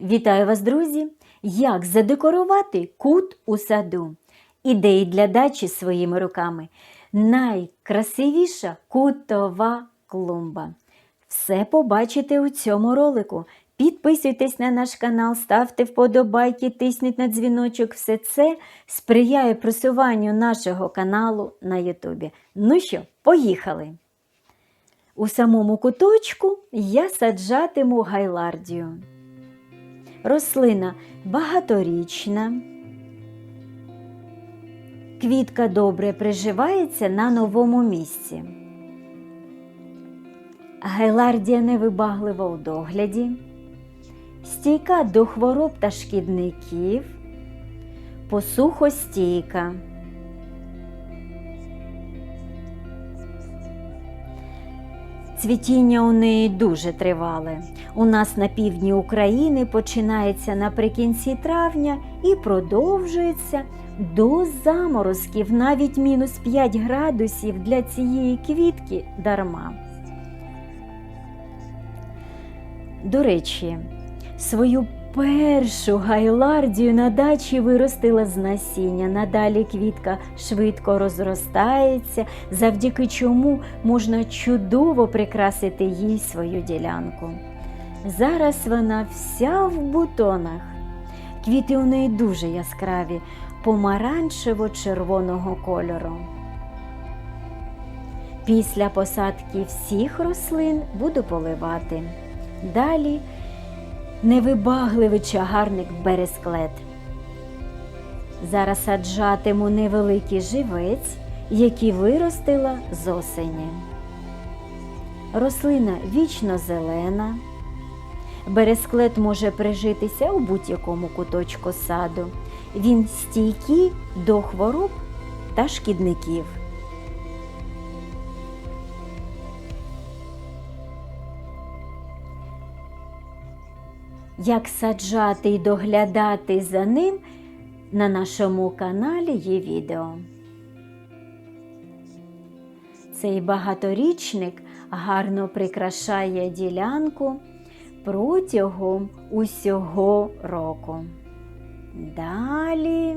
Вітаю вас, друзі! Як задекорувати кут у саду? Ідеї для дачі своїми руками. Найкрасивіша кутова клумба. Все побачите у цьому ролику. Підписуйтесь на наш канал, ставте вподобайки, тисніть на дзвіночок. Все це сприяє просуванню нашого каналу на Ютубі. Ну що, поїхали! У самому куточку я саджатиму гайлардію. Рослина багаторічна. Квітка добре приживається на новому місці. Гайлардія невибаглива у догляді, стійка до хвороб та шкідників, посухостійка. Цвітіння у неї дуже тривале. У нас на півдні України починається наприкінці травня і продовжується до заморозків, навіть мінус 5 градусів для цієї квітки дарма. До речі, свою першу гайлардію на дачі виростила з насіння. Надалі квітка швидко розростається, завдяки чому можна чудово прикрасити їй свою ділянку. Зараз вона вся в бутонах. Квіти у неї дуже яскраві, помаранчево-червоного кольору. Після посадки всіх рослин буду поливати. Далі невибагливий чагарник бересклет. Зараз саджатиму невеликий живець, який виростила з осені. Рослина вічно зелена. Бересклет може прижитися у будь-якому куточку саду. Він стійкий до хвороб та шкідників. Як саджати і доглядати за ним на нашому каналі є відео. Цей багаторічник гарно прикрашає ділянку протягом усього року. Далі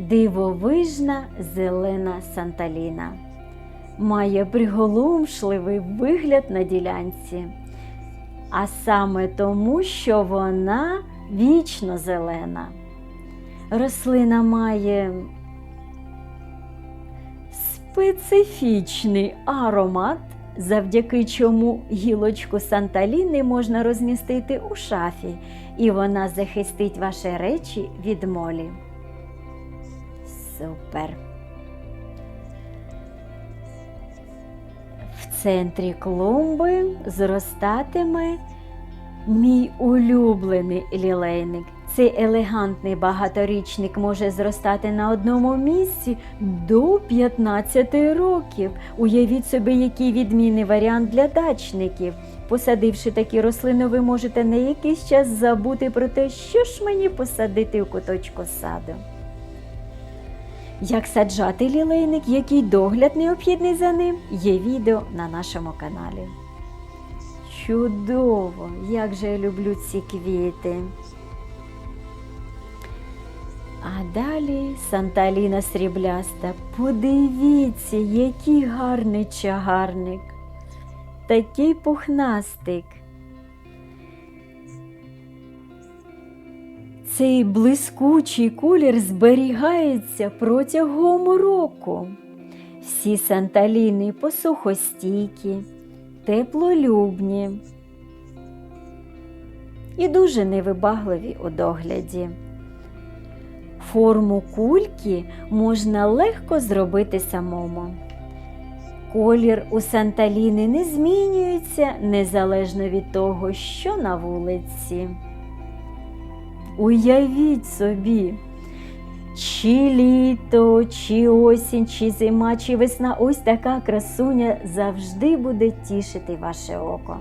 дивовижна зелена санталіна. Має приголомшливий вигляд на ділянці. А саме тому, що вона вічно зелена. Рослина має специфічний аромат, завдяки чому гілочку санталіни можна розмістити у шафі, і вона захистить ваші речі від молі. Супер! В центрі клумби зростатиме мій улюблений лілейник. Цей елегантний багаторічник може зростати на одному місці до 15 років. Уявіть собі, який відмінний варіант для дачників. Посадивши такі рослини, ви можете на якийсь час забути про те, що ж мені посадити у куточку саду. Як саджати лілейник, який догляд необхідний за ним, є відео на нашому каналі. Чудово! Як же я люблю ці квіти. А далі Санталіна срібляста. Подивіться, який гарний чагарник, такий пухнастик. Цей блискучий колір зберігається протягом року. Всі санталіни посухостійкі, теплолюбні і дуже невибагливі у догляді. Форму кульки можна легко зробити самому. Колір у санталіни не змінюється незалежно від того, що на вулиці. Уявіть собі, чи літо, чи осінь, чи зима, чи весна, ось така красуня завжди буде тішити ваше око.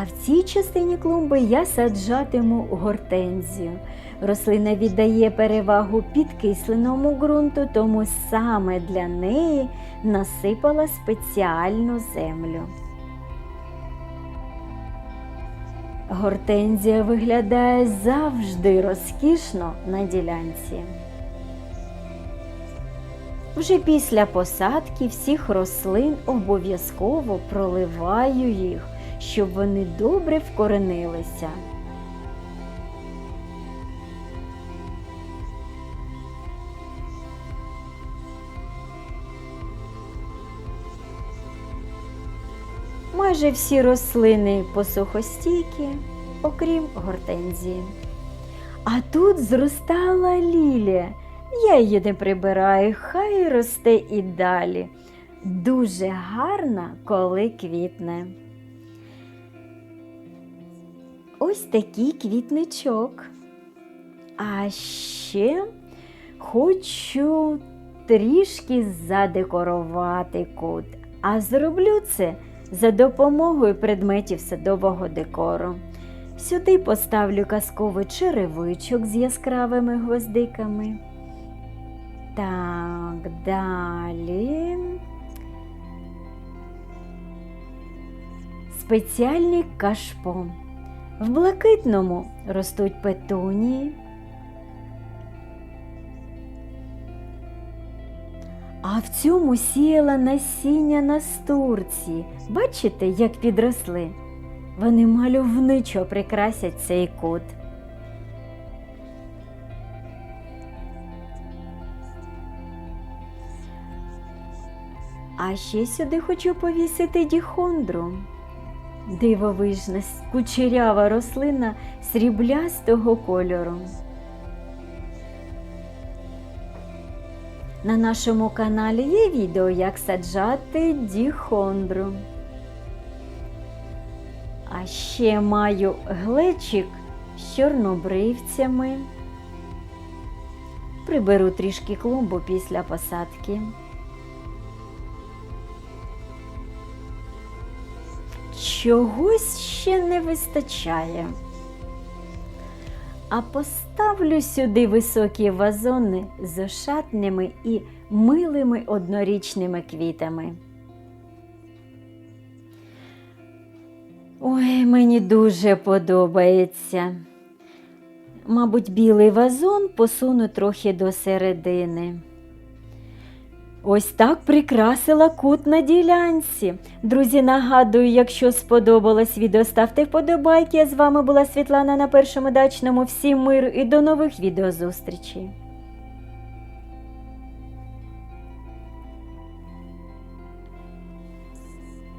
А в цій частині клумби я саджатиму гортензію. Рослина віддає перевагу підкисленому ґрунту, тому саме для неї насипала спеціальну землю. Гортензія виглядає завжди розкішно на ділянці. Вже після посадки всіх рослин обов'язково проливаю їх, щоб вони добре вкоренилися. Майже всі рослини посухостійкі, окрім гортензії. А тут зростала лілія. Я її не прибираю, хай росте і далі. Дуже гарна, коли квітне. Ось такий квітничок. А ще хочу трішки задекорувати кут. А зроблю це за допомогою предметів садового декору. Сюди поставлю казковий черевичок з яскравими гвоздиками. Так, далі. Спеціальний кашпо. В блакитному ростуть петунії. А в цьому сіяла насіння настурці. Бачите, як підросли? Вони мальовничо прикрасять цей кут. А ще сюди хочу повісити діхондру. Дивовижна кучерява рослина сріблястого кольору. На нашому каналі є відео, як саджати діхондру. А ще маю глечик з чорнобривцями. Приберу трішки клумбу після посадки. Чогось ще не вистачає. А поставлю сюди високі вазони з ошатними і милими однорічними квітами. Ой, мені дуже подобається. Мабуть, білий вазон посуну трохи до середини. Ось так прикрасила кут на ділянці. Друзі, нагадую, якщо сподобалось відео, ставте вподобайки. Я з вами була Світлана на першому дачному. Всім миру і до нових відеозустрічей.